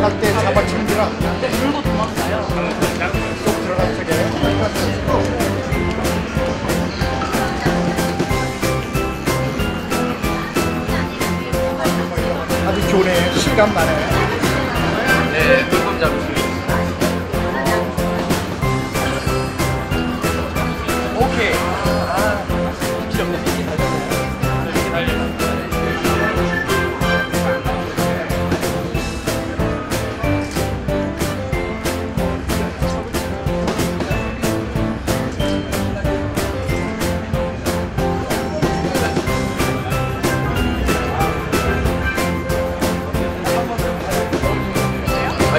나갈 때 잡아치는지라 네, 물고 도망가요. 쏙 들어가서 아주 좋네. 실감 나네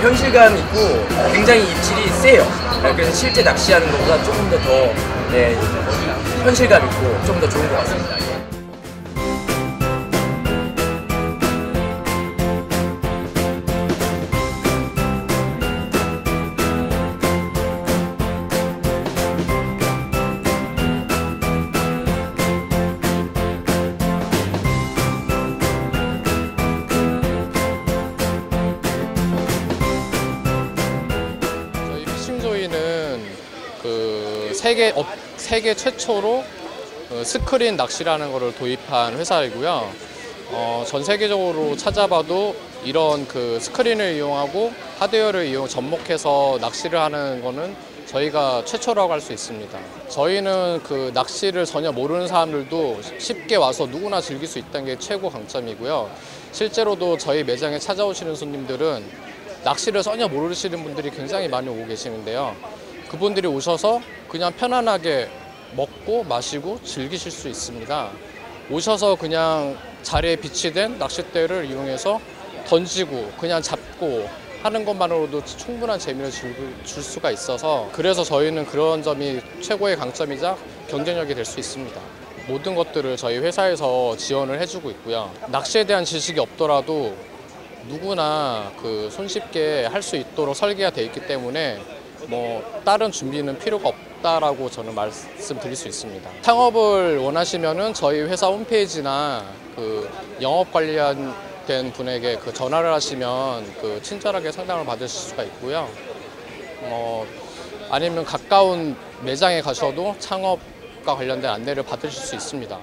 현실감 있고 굉장히 입질이 세요. 그래서 실제 낚시하는 것보다 조금 더더 네, 현실감 있고 좀 더 좋은 것 같습니다. 그 세계 업, 세계 최초로 그 스크린 낚시라는 것을 도입한 회사이고요. 어, 전 세계적으로 찾아봐도 이런 그 스크린을 이용하고 하드웨어를 이용 접목해서 낚시를 하는 거는 저희가 최초라고 할 수 있습니다. 저희는 그 낚시를 전혀 모르는 사람들도 쉽게 와서 누구나 즐길 수 있다는 게 최고 강점이고요. 실제로도 저희 매장에 찾아오시는 손님들은 낚시를 전혀 모르시는 분들이 굉장히 많이 오고 계시는데요. 그분들이 오셔서 그냥 편안하게 먹고 마시고 즐기실 수 있습니다. 오셔서 그냥 자리에 비치된 낚싯대를 이용해서 던지고 그냥 잡고 하는 것만으로도 충분한 재미를 줄, 줄 수가 있어서 그래서 저희는 그런 점이 최고의 강점이자 경쟁력이 될 수 있습니다. 모든 것들을 저희 회사에서 지원을 해주고 있고요. 낚시에 대한 지식이 없더라도 누구나 그 손쉽게 할 수 있도록 설계가 돼 있기 때문에 뭐 다른 준비는 필요가 없다라고 저는 말씀드릴 수 있습니다. 창업을 원하시면은 저희 회사 홈페이지나 그 영업 관련된 분에게 그 전화를 하시면 그 친절하게 상담을 받으실 수가 있고요. 어 아니면 가까운 매장에 가셔도 창업과 관련된 안내를 받으실 수 있습니다.